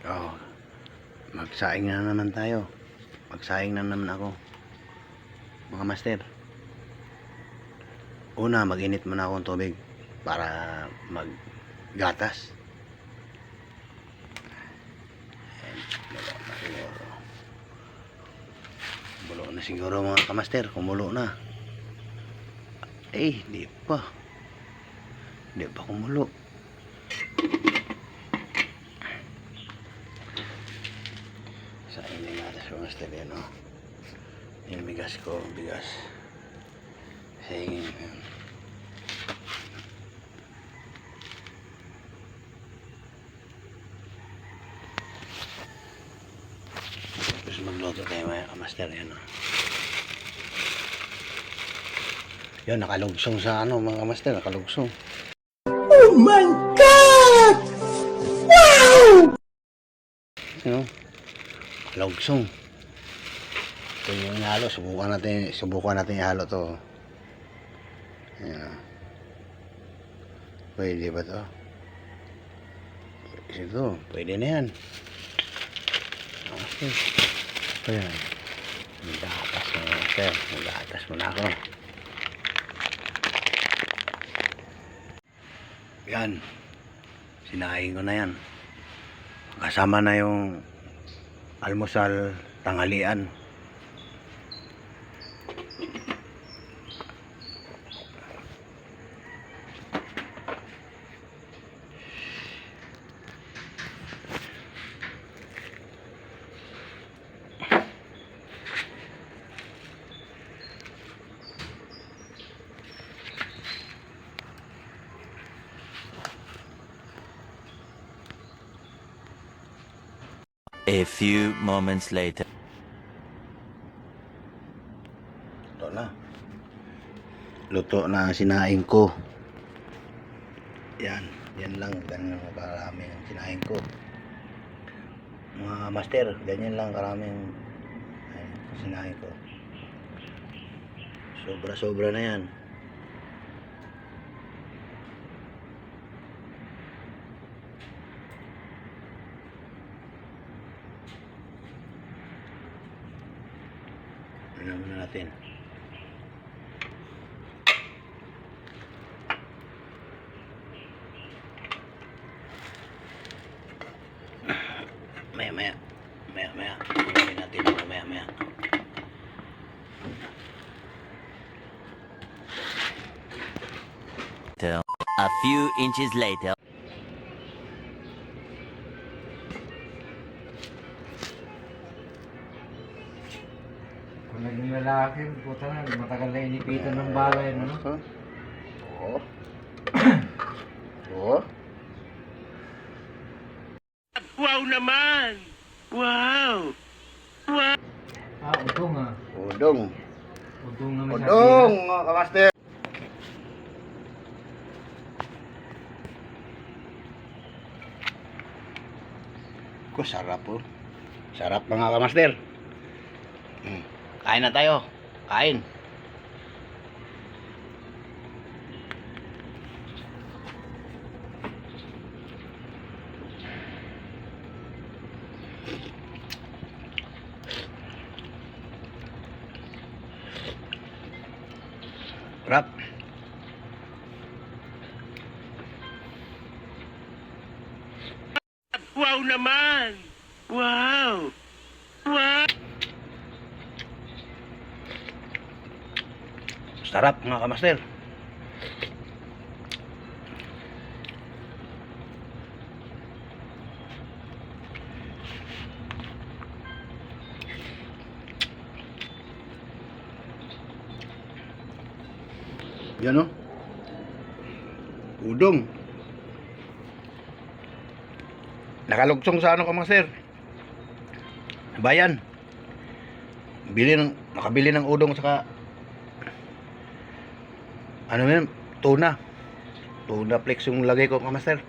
Oh, magsaing na naman tayo. Magsaing na naman ako. Mga master. Una, mag-init muna ako ng tubig para maggatas. Bulo na siguro mga kamaster. Kumulo na. Eh, di pa. Di pa kumulo. Sa mga style yan, oh. Yung bigas ko, bigas. Sa ingin ko yun. Tapos magluto tayo mga kamaster yan, oh. Yun, nakalugsong sa ano mga kamaster, nakalugsong. Oh my God! Ano? Lugsong. Ito yung ihalo. Subukan natin, subukan natin ihalo to. Ayan. Pwede ba to? Ito, pwede na yan. Okay. Ayan. Magatas mo na, sir. Magatas mo na ako. Yan. Sinaing ko na yan. Kasama na yung almusal tanghalian. A few moments later. Luto na. Luto na ang sinaing ko. Yan. Yan lang. Ganyan lang karami ang sinaing ko. Mga master, ganyan lang karami ang ay, sinaing ko. Sobra-sobra na yan. Ano muna natin. Maya maya. Maya maya. Kunin natin maya maya. A few inches later. Kung naging lalaki, puta na, matagal na inipitan ng balay, no? Huh? Oo. Oo. Wow naman! Wow! Ah, udong ah. Udong. Udong na may Udong, mga kamaster. Ko sarap po. Sarap mga kamaster. Hmm. Kain na tayo. Kain. Sarap. Wow naman! Wow! Wow! Sarap mga kamaster. Yan o. Udong. Nakalugsong sa ano kamaster? Bayan. Bili ng, nakabili ng udong saka ano yun, tuna. Tuna flex yung lagay ko, kamaster.